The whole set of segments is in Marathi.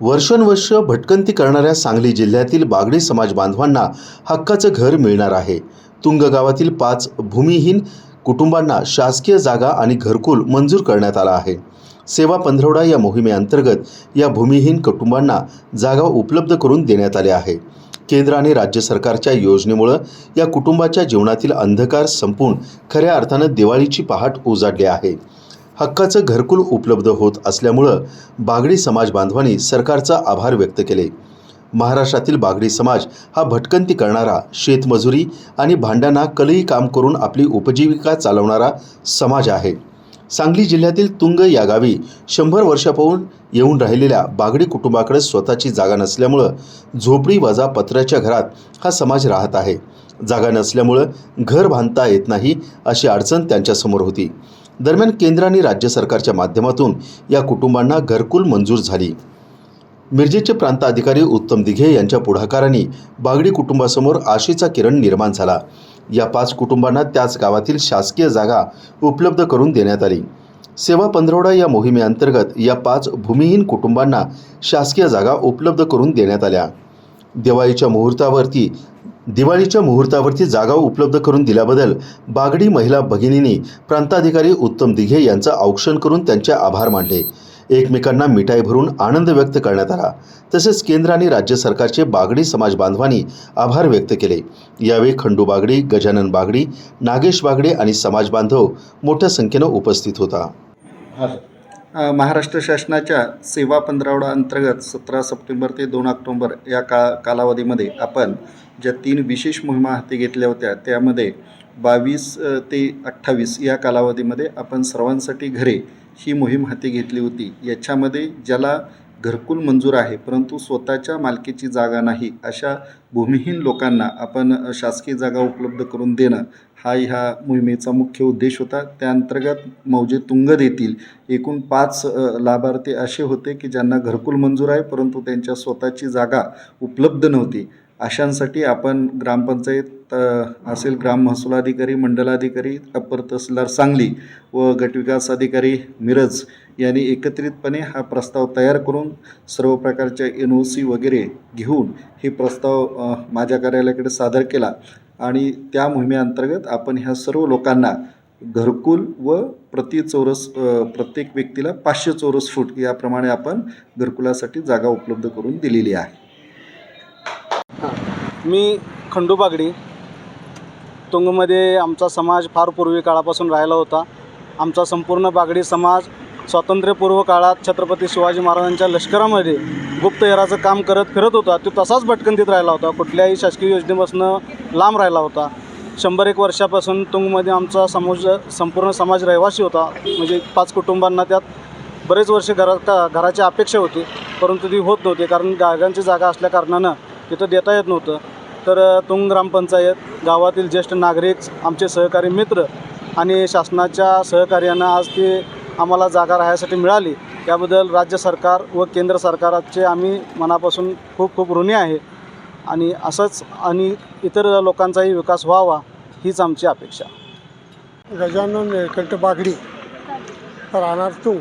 वर्षानुवर्ष भटकंती करणाऱ्या सांगली जिल्ह्यातील बागडी समाज बांधवांना हक्काचं घर मिळणार आहे. तुंग गावातील पाच भूमिहीन कुटुंबांना शासकीय जागा आणि घरकुल मंजूर करण्यात आला आहे. सेवा पंधरवडा या मोहिमेअंतर्गत या भूमिहीन कुटुंबांना जागा उपलब्ध करून देण्यात आल्या आहे. केंद्र आणि राज्य सरकारच्या योजनेमुळं या कुटुंबाच्या जीवनातील अंधकार संपून खऱ्या अर्थानं दिवाळीची पहाट उजाडली आहे. हक्काचं घरकुल उपलब्ध होत असल्यामुळं बागडी समाज बांधवांनी सरकारचा आभार व्यक्त केले. महाराष्ट्रातील बागडी समाज हा भटकंती करणारा शेतमजुरी आणि भांड्यांना कलई काम करून आपली उपजीविका चालवणारा समाज आहे. सांगली जिल्ह्यातील तुंग या गावी शंभर वर्षापासून येऊन राहिलेल्या बागडी कुटुंबाकडे स्वतःची जागा नसल्यामुळं झोपडी वजा पत्र्याच्या घरात हा समाज राहत आहे. जागा नसल्यामुळं घर बांधता येत नाही अशी अडचण त्यांच्यासमोर होती. दरम्यान केंद्र आणि राज्य सरकारच्या माध्यमातून या कुटुंबांना घरकुल मंजूर झाली. मिरजेचे प्रांत अधिकारी उत्तम दिघे यांच्या पुढाकाराने बागडी कुटुंबासमोर आशेचा किरण निर्माण झाला. या पाच कुटुंबांना त्याच गावातील शासकीय जागा उपलब्ध करून देण्यात आली. सेवा पंधरवडा या मोहिमेअंतर्गत या पाच भूमिहीन कुटुंबांना शासकीय जागा उपलब्ध करून देण्यात आल्या. दिवाळीच्या मुहूर्तावरती दिवाळीच्या मुहूर्तावरती जागा उपलब्ध करून दिल्याबद्दल बागडी महिला भगिनींनी प्रांताधिकारी उत्तम दिघे यांचं औक्षण करून त्यांचे आभार मानले. एकमेकांना मिठाई भरून आनंद व्यक्त करण्यात आला. तसेच केंद्र आणि राज्य सरकारचे बागडी समाज बांधवांनी आभार व्यक्त केले. यावेळी खंडू बागडी गजानन बागडी नागेश बागडे आणि समाज बांधव मोठ्या संख्येनं उपस्थित होता. महाराष्ट्र शासनाच्या सेवा पंधरावडा अंतर्गत सतरा सप्टेंबर ते दोन ऑक्टोंबर या का कालावधीमध्ये आपण ज्या तीन विशेष मोहिमा हाती घेतल्या होत्या त्यामध्ये बावीस ते अठ्ठावीस या कालावधीमध्ये आपण सर्वांसाठी घरे ही मोहीम हाती घेतली होती. याच्यामध्ये ज्याला घरकुल मंजूर आहे परंतु स्वतःच्या मालकीची जागा नाही अशा भूमिहीन लोकांना आपण शासकीय जागा उपलब्ध करून देणं हा ह्या मोहिमेचा मुख्य उद्देश होता. त्या अंतर्गत मौजे तुंग देतील एकूण पाच लाभार्थी असे होते की ज्यांना घरकुल मंजूर आहे परंतु त्यांच्या स्वतःची जागा उपलब्ध नव्हती. अशांसाठी आपण ग्रामपंचायत असेल ग्राम महसूल अधिकारी मंडलाधिकारी अप्पर तहसीलदार सांगली व गटविकास अधिकारी मिरज यांनी एकत्रितपणे हा प्रस्ताव तयार करून सर्व प्रकारच्या एन ओ सी वगैरे घेऊन हे प्रस्ताव माझ्या कार्यालयाकडे सादर केला आणि त्या मोहिमेअंतर्गत आपण ह्या सर्व लोकांना घरकुल व प्रति चौरस प्रत्येक व्यक्तीला पाचशे चौरस फूट याप्रमाणे आपण घरकुलासाठी जागा उपलब्ध करून दिलेली आहे. मी खंडू बागडी. तुंगमध्ये आमचा समाज फार पूर्वी काळापासून राहिला होता. आमचा संपूर्ण बागडी समाज स्वातंत्र्यपूर्व काळात छत्रपती शिवाजी महाराजांच्या लष्करामध्ये गुप्तहेराचं काम करत फिरत होता. तो तसाच भटकंतीत राहिला होता. कुठल्याही शासकीय योजनेपासून लांब राहिला होता. शंभर एक वर्षापासून तुंगमध्ये आमचा समोज संपूर्ण समाज रहिवासी होता. म्हणजे पाच कुटुंबांना त्यात बरेच वर्ष घरा का घराची अपेक्षा होती. परंतु ती होत नव्हती. कारण जागांची जागा असल्या कारणानं तिथं देता येत नव्हतं. तर तुंग ग्रामपंचायत गावातील ज्येष्ठ नागरिक आमचे सहकारी मित्र आणि शासनाच्या सहकार्यानं आज ती आम्हाला जागा राहण्यासाठी मिळाली. त्याबद्दल राज्य सरकार व केंद्र सरकारचे आम्ही मनापासून खूप खूप ऋणी आहे. आणि असंच आणि इतर लोकांचाही विकास व्हावा हीच आमची अपेक्षा. गजानन निळकंठ बागडी राहणार तू.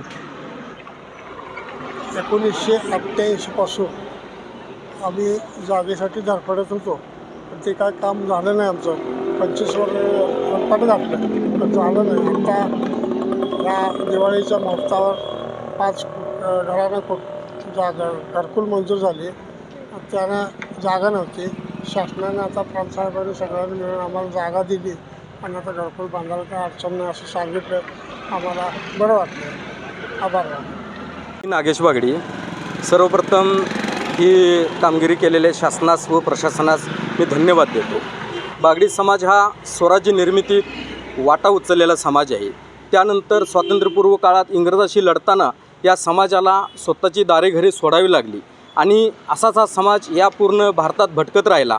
एकोणीसशे अठ्ठ्याऐंशीपासून आम्ही जागेसाठी धडपडत होतो. पण ते काय काम झालं नाही आमचं. पंचवीस वर्ष पट घातलं पण झालं नाही. आता या दिवाळीच्या मुहूर्तावर पाच घरांना खूप जागा घरकुल मंजूर झाली. त्यानं जागा नव्हती. शासनाने आता प्रांतसाहेबांनी सगळ्यांनी मिळून आम्हाला जागा दिली. आणि आता घरकुल बांधायला काय अडचण नाही असं सांगितलं. आम्हाला बरं वाटलं. आभार नागेश बागडी. सर्वप्रथम ही कामगिरी केलेल्या शासनास व प्रशासनास मी धन्यवाद देतो. बागडी समाज हा स्वराज्य निर्मितीत वाटा उचललेला समाज आहे. त्यानंतर स्वातंत्र्यपूर्व काळात इंग्रजाशी लढताना या समाजाला स्वतःची दारे घरे सोडावी लागली आणि असाच हा समाज या पूर्ण भारतात भटकत राहिला.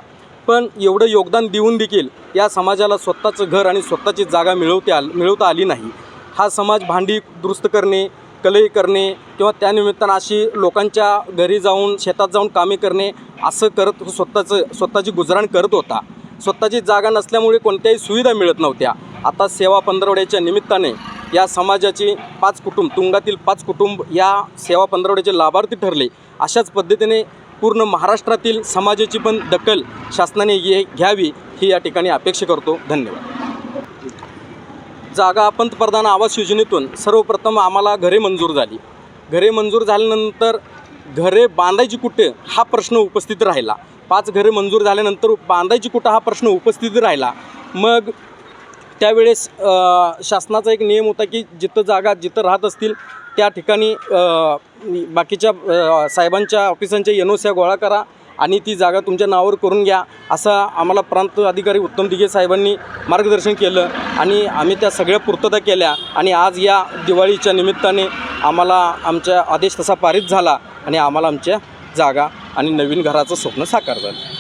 पण एवढं योगदान देऊन देखील या समाजाला स्वतःचं घर आणि स्वतःची जागा मिळवते आल मिळवता आली नाही. हा समाज भांडी दुरुस्त करणे कलई करणे किंवा त्यानिमित्तानं अशी लोकांच्या घरी जाऊन शेतात जाऊन कामे करणे असं करत स्वतःचं स्वतःची गुजराण करत होता. स्वतःची जागा नसल्यामुळे कोणत्याही सुविधा मिळत नव्हत्या. आता सेवा पंधरवड्याच्या निमित्ताने या समाजाची पाच कुटुंब तुंगातील पाच कुटुंब या सेवा पंधरवड्याचे लाभार्थी ठरले. अशाच पद्धतीने पूर्ण महाराष्ट्रातील समाजाची पण दखल शासनाने ये घ्यावी ही या ठिकाणी अपेक्षा करतो. धन्यवाद. जागा पंतप्रधान आवास योजनेतून सर्वप्रथम आम्हाला घरे मंजूर झाली. घरे मंजूर झाल्यानंतर घरे बांधायची कुठे? हा प्रश्न उपस्थित राहिला. पाच घरे मंजूर झाल्यानंतर बांधायची कुठं? हा प्रश्न उपस्थित राहिला. मग त्यावेळेस शासनाचा एक नियम होता की जिथं जागा जिथं राहत असतील त्या ठिकाणी बाकीच्या साहेबांच्या ऑफिसांच्या एनओस्या गोळा करा. आणि ती जागा तुमच्या नावावर करून घ्या असं आम्हाला प्रांत अधिकारी उत्तम दिघे साहेबांनी मार्गदर्शन केलं आणि आम्ही त्या सगळ्या पूर्तता केल्या आणि आज या दिवाळीच्या निमित्ताने आम्हाला आमच्या आदेश तसा पारित झाला आणि आम्हाला आमच्या जागा आणि नवीन घराचं स्वप्न साकार झालं